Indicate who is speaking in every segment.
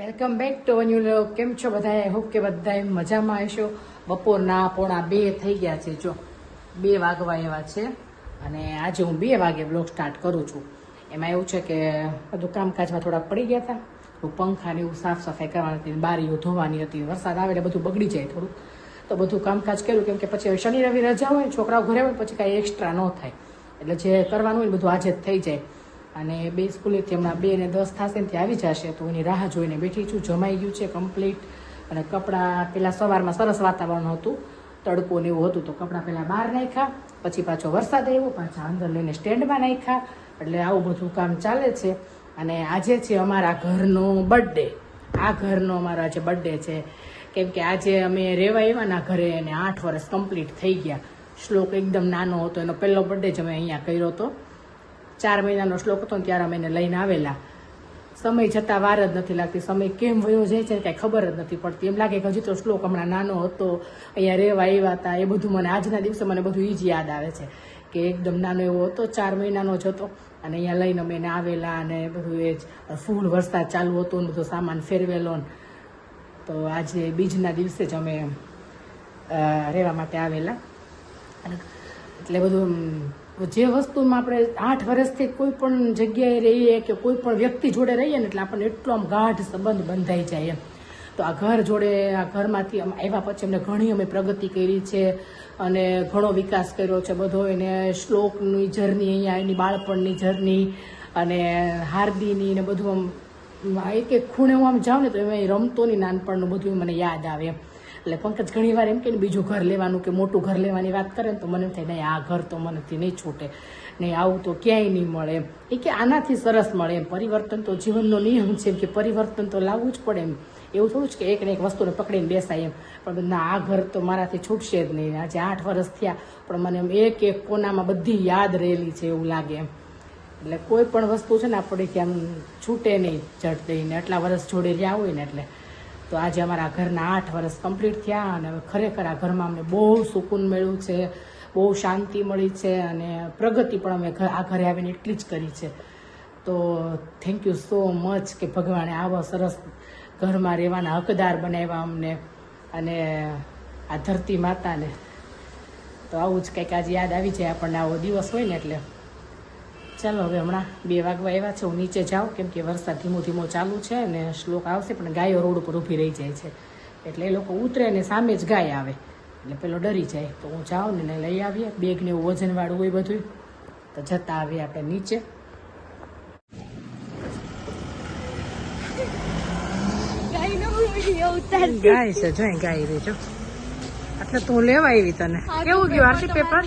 Speaker 1: Welcome back to new look કેમ છો બધા આઈ હોપ કે બધા મજામાં હશો. બપોરના પોણા બે થઈ ગયા છે. જો, બે વાગવા એવા છે. અને આજે હું બે વાગે બ્લોગ સ્ટાર્ટ કરું છું. એમાં એવું છે કે બધું કામકાજમાં થોડા પડી ગયા હતા. હું પંખા ને એવું સાફ સફાઈ કરવાની હતી બારીઓ ધોવાની હતી. વરસાદ આવે એટલે બધું બગડી જાય થોડું. તો બધું કામકાજ કર્યું કેમ કે પછી શનિ રવિ રજા હોય છોકરાઓ ઘરે હોય પછી કાંઈ એક્સ્ટ્રા ન થાય. એટલે જે કરવાનું હોય બધું આજે જ થઈ જાય. અને બે સ્કૂલેથી હમણાં બે ને દસ થશે ત્યાં આવી જશે. તો એની રાહ જોઈને બેઠી છું. જમાઈ ગયું છે કમ્પ્લીટ અને કપડાં પેલા સવારમાં સરસ વાતાવરણ હતું. તડકો ને એવું હતું તો કપડાં પહેલાં બહાર નાખ્યા. પછી પાછો વરસાદ આવ્યો. પાછા અંદર લઈને સ્ટેન્ડમાં નાખ્યા. એટલે આવું બધું કામ ચાલે છે. અને આજે છે અમારા ઘરનો બર્થડે આ ઘરનો અમારો આજે બર્થડે છે. કેમ કે આજે અમે રહેવા એવાના ઘરે અને આઠ વર્ષ કમ્પ્લીટ થઈ ગયા. શ્લોક એકદમ નાનો હતો. એનો પહેલો બર્થડે જ અમે અહીંયા કર્યો હતો. ચાર મહિનાનો શ્લોક હતો ને ત્યારે અમે એને લઈને આવેલા. સમય જતાં વાર જ નથી લાગતી. સમય કેમ વયો જાય છે કાંઈ ખબર જ નથી પડતી. એમ લાગે કે હજી તો શ્લોક હમણાં નાનો હતો, અહીંયા રહેવા આવ્યા હતા. એ બધું મને આજના દિવસે મને બધું એ જ યાદ આવે છે કે એકદમ નાનો એવો હતો, ચાર મહિનાનો જ હતો. અને અહીંયા લઈને અમે એને આવેલા અને બધું એ જ ફૂલ વરસાદ ચાલુ હતો ને બધો સામાન ફેરવેલો ને. તો આજે બીજના દિવસે જ અમે રહેવા માટે આવેલા. એટલે બધું જે વસ્તુમાં આપણે આઠ વર્ષથી કોઈ પણ જગ્યાએ રહીએ કે કોઈ પણ વ્યક્તિ જોડે રહીએ ને એટલે આપણને એટલો આમ ગાઢ સંબંધ બંધાઈ જાય એમ. તો આ ઘર જોડે, આ ઘરમાંથી આવ્યા પછી અમને ઘણી અમે પ્રગતિ કરી છે અને ઘણો વિકાસ કર્યો છે. બધો એને શ્લોકની જર્ની અહીંયા, એની બાળપણની જર્ની અને હાર્દીની ને બધું આમ, એક એક ખૂણે હું આમ જાઉં ને તો એમાં રમતોની નાનપણનું બધું મને યાદ આવે એટલે પંકજ ઘણી વાર એમ કે બીજું ઘર લેવાનું કે મોટું ઘર લેવાની વાત કરે ને તો મને થાય, નહીં, આ ઘર તો મનેથી નહીં છૂટે, નહીં, આવું તો ક્યાંય નહીં મળે. એમ. એ કે આનાથી સરસ મળે એમ. પરિવર્તન તો જીવનનો નિયમ છે એમ કે પરિવર્તન તો લાવવું જ પડે એમ. એવું થોડું જ કે એક ને એક વસ્તુને પકડીને બેસાય એમ. પણ ના, આ ઘર તો મારાથી છૂટશે જ નહીં. આજે આઠ વર્ષ થયા, પણ મને એમ એક એક કોનામાં બધી યાદ રહેલી છે એવું લાગે એમ. એટલે કોઈ પણ વસ્તુ છે ને આપણેથી આમ છૂટે નહીં જટ દઈને આટલા વર્ષ જોડે રહ્યા હોય ને એટલે. તો આજે અમારા ઘરના આઠ વર્ષ કમ્પ્લીટ થયા અને હવે ખરેખર આ ઘરમાં અમને બહુ સુકૂન મળ્યું છે, બહુ શાંતિ મળી છે અને પ્રગતિ પણ અમે આ ઘરે આવીને એટલી જ કરી છે. તો થેન્ક યુ સો મચ કે ભગવાને આવા સરસ ઘરમાં રહેવાના હકદાર બનાવ્યા અમને અને આ ધરતી માતાને. તો આવું જ કંઈક આજે યાદ આવી જાય આપણને આવો દિવસ હોય ને એટલે. ચાલો હવે હમણાં બે વાગવા એવા છે હું નીચે જાઉં કેમ કે વરસાદ ધીમો ધીમો ચાલુ છે અને શ્લોક આવશે પણ ગાયો રોડ ઉપર ઊભી રહી જાય છે. એટલે એ લોકો ઉતરે ને સામે જ ગાય આવે. એટલે પેલો ડરી જાય. તો હું જાઉં ને લઈ આવીએ. બેગ ને એવું વજનવાળું હોય બધું તો જતા આવીએ આપણે નીચે. ગાય છે જોઈ ગાય રહી જો એટલે તું લેવા આવી તને. કેવું ગયું આરતી પેપર?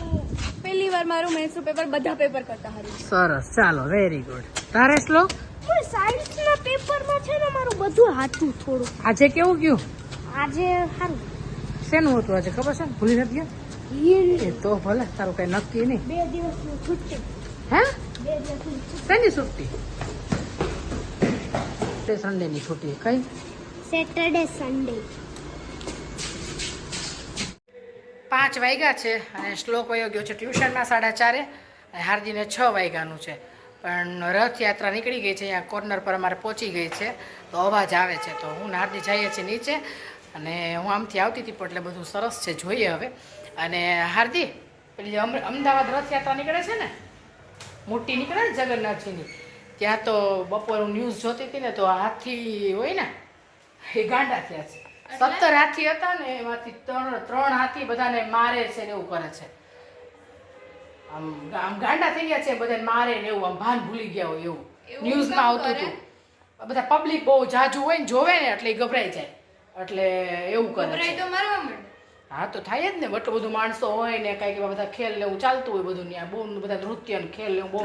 Speaker 2: વાર મારું મૈસૂર પેપર બધા પેપર કરતા હારું
Speaker 1: સરસ ચાલો વેરી ગુડ તારે સ્લો
Speaker 2: સાયન્સ ના પેપર પેપરમાં છે ને મારું બધું હાથું થોડું.
Speaker 1: આજે કેવું ગયું?
Speaker 2: આજે સારું
Speaker 1: શેનું હતું આજે? ખબર છે ભૂલી નથી ગયા? એ તો ભલે તારું કઈ નક્કી નહીં.
Speaker 2: બે દિવસની છુટ્ટી.
Speaker 1: હે?
Speaker 2: બે દિવસ
Speaker 1: શેની છુટ્ટી? તે સન્ડે ની છુટ્ટી કઈ?
Speaker 2: સેટરડે સન્ડે
Speaker 1: પાંચ વાગ્યા છે અને શ્લોક વયો ગયો છે ટ્યુશનમાં સાડા ચારે. અને હાર્દીને છ વાગ્યાનું છે. પણ રથયાત્રા નીકળી ગઈ છે, અહીંયા કોર્નર પર અમારે પહોંચી ગઈ છે. તો અવાજ આવે છે. તો હું હાર્દી જઈએ છીએ નીચે. અને હું આમથી આવતી હતી, પણ એટલે બધું સરસ છે, જોઈએ હવે. અને હાર્દી, પેલી અમદાવાદ રથયાત્રા નીકળે છે ને? મોટી નીકળે ને જગન્નાથજીની? ત્યાં તો બપોર હું ન્યૂઝ જોતી હતી ને, તો હાથી હોય ને, એ ગાંડા થયા છે. સત્તર હાથી હતા ને એમાંથી ત્રણ ત્રણ હાથી બધાને મારે છે ને એવું કરે છે. આમ આમ ગાંડા થઈ ગયા છે બધાને મારે ને એવું આમ ભાન ભૂલી ગયા હોય એવું. ન્યૂઝમાં આવતું હતું. બધા પબ્લિક બહુ જાજુ હોય ને જોવે ને એટલે ગભરાઈ જાય. એટલે એવું કરે
Speaker 2: તો મારવા માંડ.
Speaker 1: હા તો થાય જ ને. બટલું બધું માણસો હોય ને કંઈક એવા બધા ખેલ લેવું ચાલતું હોય બધું ત્યાં બહુ બધા નૃત્ય ને ખેલ લેવું બહુ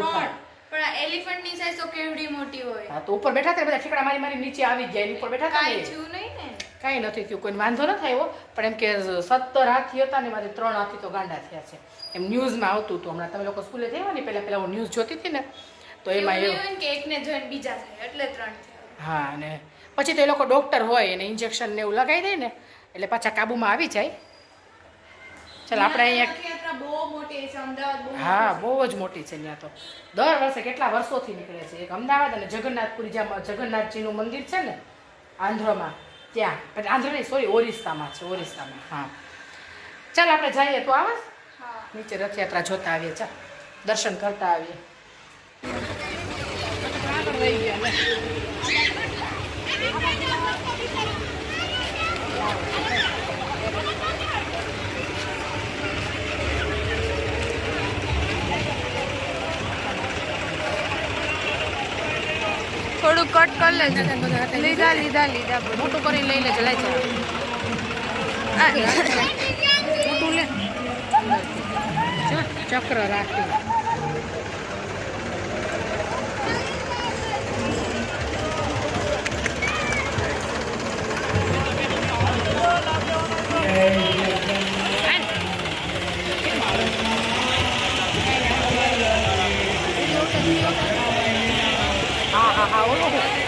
Speaker 2: પણ આ એલિફન્ટની સાઈઝ તો કેવડી મોટી હોય.
Speaker 1: હા તો ઉપર બેઠા હતા બધા. ઠેકડા મારી મારી નીચે આવી જાય ઉપર બેઠા હતા
Speaker 2: કાંઈ નહીં ને.
Speaker 1: કાંઈ નથી થયું કોઈને વાંધો ન થયો પણ એમ કે સત્તર હાથી હતા ને મારે ત્રણ હાથી તો ગાંડા થયા છે. એમ ન્યૂઝમાં આવતું હતું હમણાં તમે લોકો સ્કૂલે થયા ને પહેલાં પહેલાં હું ન્યૂઝ જોતી હતી ને તો એમાં એવું
Speaker 2: કે એકને જોઈને બીજા થાય એટલે ત્રણ
Speaker 1: હા અને પછી તો એ લોકો ડૉક્ટર હોય એને ઇન્જેક્શન ને એવું લગાવી દે ને એટલે પાછા કાબુમાં આવી જાય. ચાલ આપણે અહીંયા
Speaker 2: બહુ મોટી અમદાવાદ
Speaker 1: હા બહુ જ મોટી છે ત્યાં તો. દર વર્ષે કેટલા વર્ષોથી નીકળે છે? એક અમદાવાદ અને જગન્નાથપુરી જ્યાં જગન્નાથજીનું મંદિર છે ને આંધ્રમાં. ત્યાં. પછી આંધ્ર નહીં સોરી ઓરિસ્સામાં છે ઓરિસ્સામાં હા. ચાલ આપણે જઈએ તો આવે નીચે રથયાત્રા જોતા આવીએ ચાલ. દર્શન કરતા આવીએ. આગળ ગયા
Speaker 2: થોડું કટ કરી લેજો.
Speaker 1: બધા હતા.
Speaker 2: લીધા લીધા લીધા. બધું
Speaker 1: મોટું કરીને લઈ લેજો લઈ ચાલ
Speaker 2: આ,
Speaker 1: મોટું લે. જો, ચક્ર રાખી. હા હા હા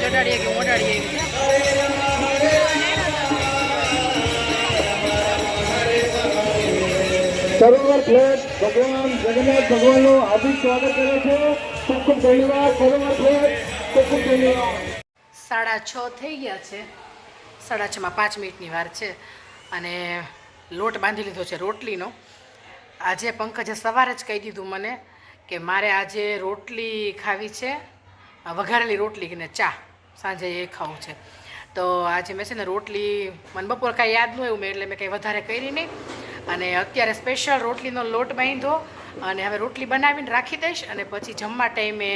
Speaker 1: હોય કે એવી જા.
Speaker 3: સરોવર પ્લેટ ભગવાન જગન્નાથ ભગવાનનું હાર્દિક સ્વાગત કરે છે. ખૂબ ખૂબ ધન્યવાદ સરોવર પ્લેટ ખૂબ ખૂબ ધન્યવાદ.
Speaker 1: સાડા છ થઈ ગયા છે. સાડા છમાં પાંચ મિનિટની વાર છે અને લોટ બાંધી લીધો છે રોટલીનો. આજે પંકજે સવારે જ કહી દીધું મને કે મારે આજે રોટલી ખાવી છે વઘારેલી રોટલી ને ચા. સાંજે એ ખાવું છે. તો આજે મેં છે ને રોટલી, મને બપોર કાંઈ યાદ ન એવું મેં, એટલે મેં કંઈ વધારે કરી નહીં. અને અત્યારે સ્પેશિયલ રોટલીનો લોટ બાંધો અને હવે રોટલી બનાવીને રાખી દઈશ અને પછી જમવા ટાઈમે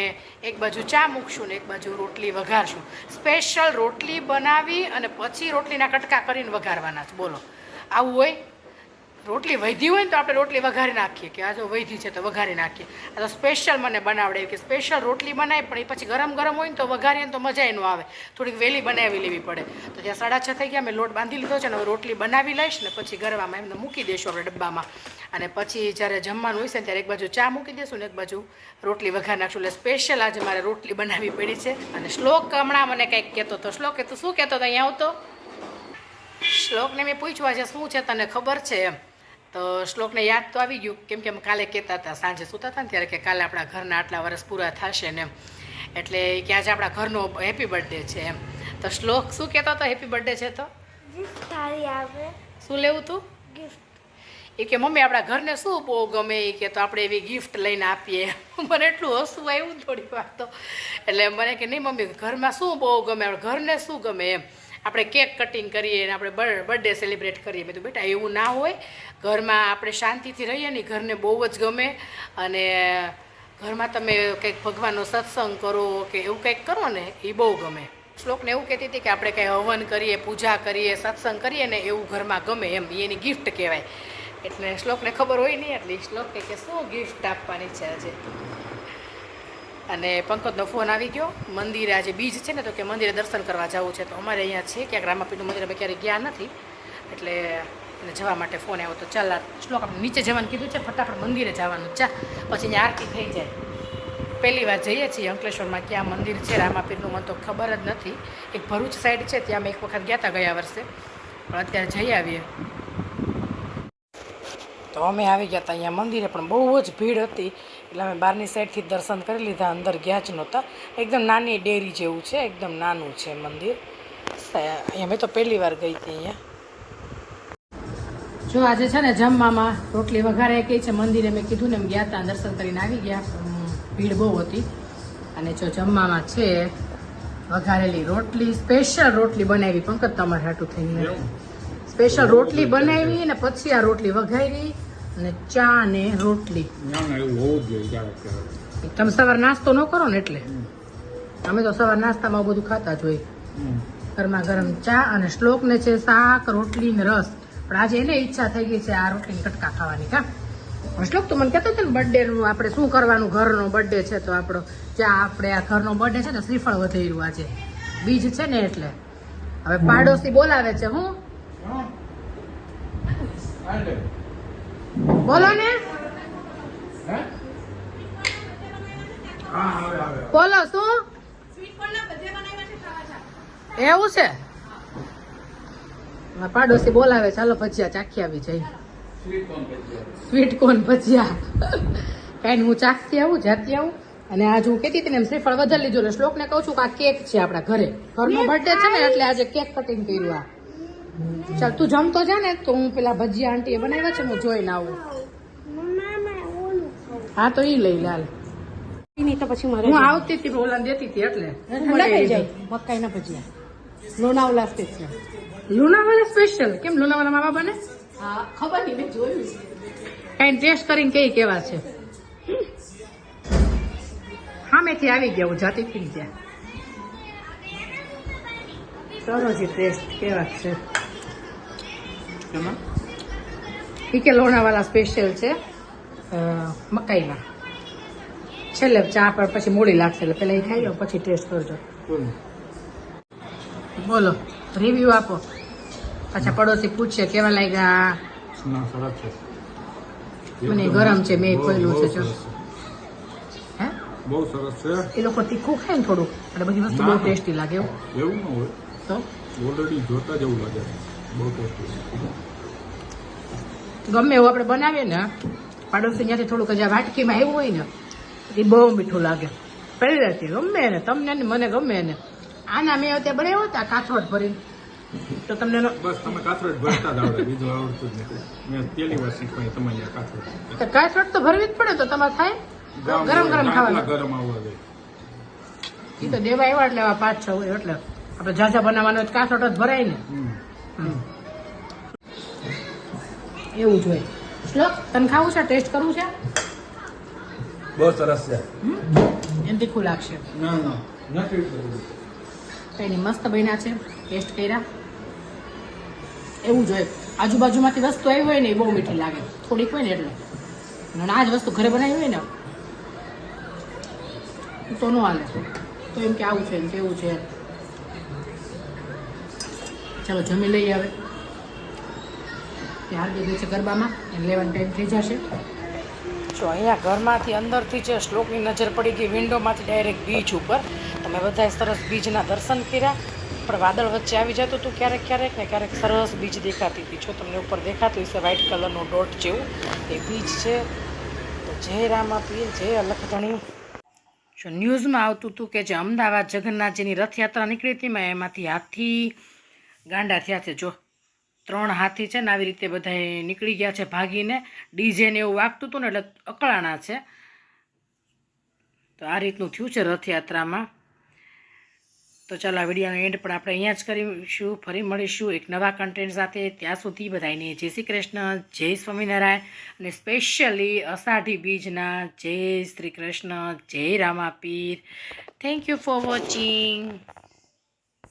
Speaker 1: એક બાજુ ચા મૂકશું ને એક બાજુ રોટલી વઘારશું. સ્પેશિયલ રોટલી બનાવી અને પછી રોટલીના કટકા કરીને વઘારવાના છે. બોલો, આવું હોય? રોટલી વધી હોય ને તો આપણે રોટલી વઘારી નાખીએ કે આ જો વધી છે તો વઘારી નાખીએ. આ તો સ્પેશિયલ મને બનાવડે કે સ્પેશિયલ રોટલી બનાવી પણ એ પછી ગરમ ગરમ હોય ને તો વઘારીએ તો મજા ન આવે. થોડીક વહેલી બનાવી લેવી પડે. તો ત્યાં સાડા છ થઈ ગયા, મેં લોટ બાંધી લીધો છે ને હવે રોટલી બનાવી લઈશ ને પછી ગરવામાં એમને મૂકી દઈશું આપણે ડબ્બામાં. અને પછી જ્યારે જમવાનું હોય છે ત્યારે એક બાજુ ચા મૂકી દઈશું ને એક બાજુ રોટલી વઘારી નાખશું. એટલે સ્પેશિયલ આજે મારે રોટલી બનાવવી પડી છે. અને શ્લોક હમણાં મને કંઈક કહેતો હતો. શ્લોક એ તું શું કહેતો હતો? અહીંયા આવતો? શ્લોકને મેં પૂછ્યું આજે શું છે તને ખબર છે એમ. તો શ્લોકને યાદ તો આવી ગયું કેમ કે અમે કાલે કહેતા હતા સાંજે સૂતા હતા ને ત્યારે કે કાલે આપણા ઘરના આટલા વર્ષ પૂરા થશે ને એમ. એટલે કે આજે આપણા ઘરનો હેપી બર્થડે છે એમ. તો શ્લોક શું કહેતો હતો? હેપી બર્થડે છે તો?
Speaker 2: ગિફ્ટ સારી આવે.
Speaker 1: શું લેવું તું?
Speaker 2: ગિફ્ટ
Speaker 1: એ કે મમ્મી આપણા ઘરને શું બહુ ગમે? એ કે તો આપણે એવી ગિફ્ટ લઈને આપીએ. મને એટલું હસવું આવ્યું થોડી વાર તો. એટલે મને કે નહીં મમ્મી ઘરમાં શું બહુ ગમે? આપણે ઘરને શું ગમે એમ? આપણે કેક કટિંગ કરીએ અને આપણે બર્થડે સેલિબ્રેટ કરીએ. મેં તો બેટા, એવું ના હોય. ઘરમાં આપણે શાંતિથી રહીએ ને ઘરને બહુ જ ગમે અને ઘરમાં તમે કંઈક ભગવાનનો સત્સંગ કરો કે એવું કંઈક કરો ને, એ બહુ ગમે. શ્લોકને એવું કહેતી હતી કે આપણે કંઈ હવન કરીએ, પૂજા કરીએ, સત્સંગ કરીએ ને એવું ઘરમાં ગમે એમ. એની ગિફ્ટ કહેવાય. એટલે શ્લોકને ખબર હોય નહીં એટલે શ્લોક કે શું ગિફ્ટ આપવાની છે આજે? અને પંકજનો ફોન આવી ગયો. મંદિરે આજે બીજ છે ને, તો કે મંદિરે દર્શન કરવા જવું છે. તો અમારે અહીંયા છે ક્યાંક રામાપીનું મંદિર, અમે ક્યારેય ગયા નથી. એટલે જવા માટે ફોન આવ્યો તો ચાલ શ્લોક આપણે નીચે જવાનું કીધું છે, ફટાફટ મંદિરે જવાનું. ચા પછી અહીંયા આરતી થઈ જાય. પહેલી વાર જઈએ છીએ અંકલેશ્વરમાં, ક્યાં મંદિર છે, રામાપીરનું મને તો ખબર જ નથી. એક ભરૂચ સાઈડ છે, ત્યાં અમે એક વખત ગયા હતા ગયા વર્ષે. પણ અત્યારે જઈ આવીએ. તો અમે આવી ગયા હતા અહીંયા મંદિરે પણ બહુ જ ભીડ હતી. એટલે અમે બહારની સાઈડથી જ દર્શન કરી લીધા અંદર ગયા જ નહોતા. એકદમ નાની ડેરી જેવું છે એકદમ નાનું છે મંદિર. અહીંયા મેં તો પહેલી વાર ગઈ હતી અહીંયા. જો આજે છે ને જમવામાં રોટલી વઘારે કઈ છે મંદિરે મેં કીધું ને એમ ગયા હતા દર્શન કરીને આવી ગયા. ભીડ બહુ હતી. અને જો જમવામાં છે વઘારેલી રોટલી સ્પેશિયલ રોટલી બનાવી પંકજ તમારે હાટું થઈને. સ્પેશિયલ રોટલી બનાવી ને પછી આ રોટલી વઘારી અને ચા ને રોટલી.
Speaker 4: ના ના
Speaker 1: તમે સવાર નાસ્તો ન કરો ને એટલે. અમે તો સવાર નાસ્તામાં બધું ખાતા જ હોય. ગરમા ગરમ ચા અને શ્લોકને છે શાક રોટલી ને રસ. પણ આજે એને ઈચ્છા થઈ ગઈ છે આ રોટલી કટકા ખાવાની કા? શ્લોક તું મને કહેતો હતો ને બર્થડે નું આપણે શું કરવાનું ઘરનો બર્થડે છે તો આપણો ચા આપણે આ ઘરનો બર્થડે છે ને શ્રીફળ વધેર્યું આજે. બીજ છે ને એટલે. હવે પાડોશી બોલાવે છે હું? બોલો ને. બોલો શું? એવું છે? આ પાડોશી બોલાવે ચાલો ભજીયા ચાખી આવી જઈ. Sweet corn bhajiya. કઈ હું ચાખતી આવું જાતી આવું. અને આજ હું કહેતી હતી ને એમ શ્રીફળ વધારી લીધું એટલે શ્લોકને કહું છું કે આ કેક છે આપણા ઘરે. ઘરનો બર્થડે છે ને એટલે આજે કેક કટિંગ કર્યું આ. ચાલ તું જમતો જા ને તો હું પેલા ભજીયા આંટીએ બનાવ્યા છે હું જોઈને આવું. હા તો ઈ લઈ લાલ
Speaker 2: તો પછી મારે
Speaker 1: હું આવતી હતી ઓલા દેતી હતી એટલે.
Speaker 2: મકાઈ ના ભજીયા. લોનાવાલા સ્પેશિયલ
Speaker 1: લોનાવાલા સ્પેશિયલ કેમ લોનાવાલા માવા બને
Speaker 2: હા ખબર નહીં મેં જોયું
Speaker 1: કઈ ટેસ્ટ કરીને કઈ કેવા છે. સામેથી આવી ગયા હું જાતે હતી ગયા સરોજી ટેસ્ટ કેવા છે.
Speaker 4: કેમાં?
Speaker 1: ઈ કે લોણાવાલા સ્પેશિયલ છે. મકાઈના છેલ્લે ચા પર પછી મૂળી લાગશે એટલે પહેલાં એ ખાઈ લો પછી ટેસ્ટ કરજો. બોલો. રિવ્યુ આપો. પાછા પડોશી પૂછે કેવા લાગ્યા? મને ગરમ છે મેં ખોલ્યું છે જો. હે?
Speaker 4: બહુ સરસ છે.
Speaker 1: એ લોકો તીખું ખાય ને થોડું એટલે બધી વસ્તુ બહુ ટેસ્ટી લાગે એવું.
Speaker 4: એવું ન હોય.
Speaker 1: તો?
Speaker 4: ઓલરેડી જોતા જેવું લાગે. બહુ ટેસ્ટી
Speaker 1: ગમે એવું આપણે બનાવીએ ને પાડોશી ત્યાંથી થોડુંક જ વાટકીમાં એવું હોય ને એ બહુ મીઠું લાગે. પહેલેથી ગમે ને તમને ને મને ગમે ને. આના મેં ત્યાં બનાવ્યો હતા કાથરોટ ભરીને. તો તમને
Speaker 4: બસ તમે કાથરોટ ભરતા જ આવડે બીજું આવડતું જ નથી. મેં પહેલી વાર શીખવાય તમારી કાથરોટ.
Speaker 1: તો ભરવી જ પડે તો તમારે થાય. ગરમ ગરમ ખાવાના.
Speaker 4: ગરમ આવવા દે.
Speaker 1: એ તો દેવા એવા એટલે પાંચ છ હોય એટલે. આપણે ઝાઝા બનાવવાનો કાથરોટ જ ભરાય ને. એવું જોઈએ શ્લોક તને ખાવું છે? ટેસ્ટ કરવું છે?
Speaker 4: બહુ સરસ છે.
Speaker 1: એમ તીખું લાગશે.
Speaker 4: ના ના. નથી
Speaker 1: કઈ નહીં મસ્ત બન્યા છે. ટેસ્ટ કર્યા. એવું જોઈએ આજુબાજુમાંથી વસ્તુ આવી હોય ને એ બહુ મીઠી લાગે. થોડીક હોય ને એટલે. આ જ વસ્તુ ઘરે બનાવી હોય ને તો ન હાલે. તો એમ કે આવું છે એમ કેવું છે. ચાલો જમી લઈએ હવે. ત્યાર ગઈ છે ગરબામાં, એને લેવાનો ટાઈમ થઈ જશે. જો અહીંયા ઘરમાંથી અંદરથી છે શ્લોકની નજર પડી ગઈ વિન્ડોમાંથી ડાયરેક્ટ બીચ ઉપર, તમે બધાએ સરસ બીજના દર્શન કર્યા. પણ વાદળ વચ્ચે આવી જતું હતું ક્યારેક ક્યારેક ને ક્યારેક સરસ બીજ દેખાતી હતી. જો તમને ઉપર દેખાતું હશે વ્હાઇટ કલરનું ડોટ જેવું, એ બીચ છે. તો જય રામાપીર, જય અલખધણી. જો ન્યૂઝમાં આવતું હતું કે જે અમદાવાદ જગન્નાથજીની રથયાત્રા નીકળી હતી એમાંથી હાથી ગાંડા થયા છે, જો. ત્રણ હાથી છે ને આવી રીતે બધા નીકળી ગયા છે ભાગીને. ડીજે ને એવું વાગતું હતું ને, એટલે અકળાણા છે. તો આ રીતનું થયું છે રથયાત્રામાં. તો ચાલો, આ વિડીયોનો એન્ડ પણ આપણે અહીંયા જ કરીશું. ફરી મળીશું એક નવા કન્ટેન્ટ સાથે. ત્યાં સુધી બધાને જય શ્રી કૃષ્ણ, જય સ્વામિનારાયણ અને સ્પેશિયલી અષાઢી બીજના જય શ્રી કૃષ્ણ, જય Ramapir. Thank you for watching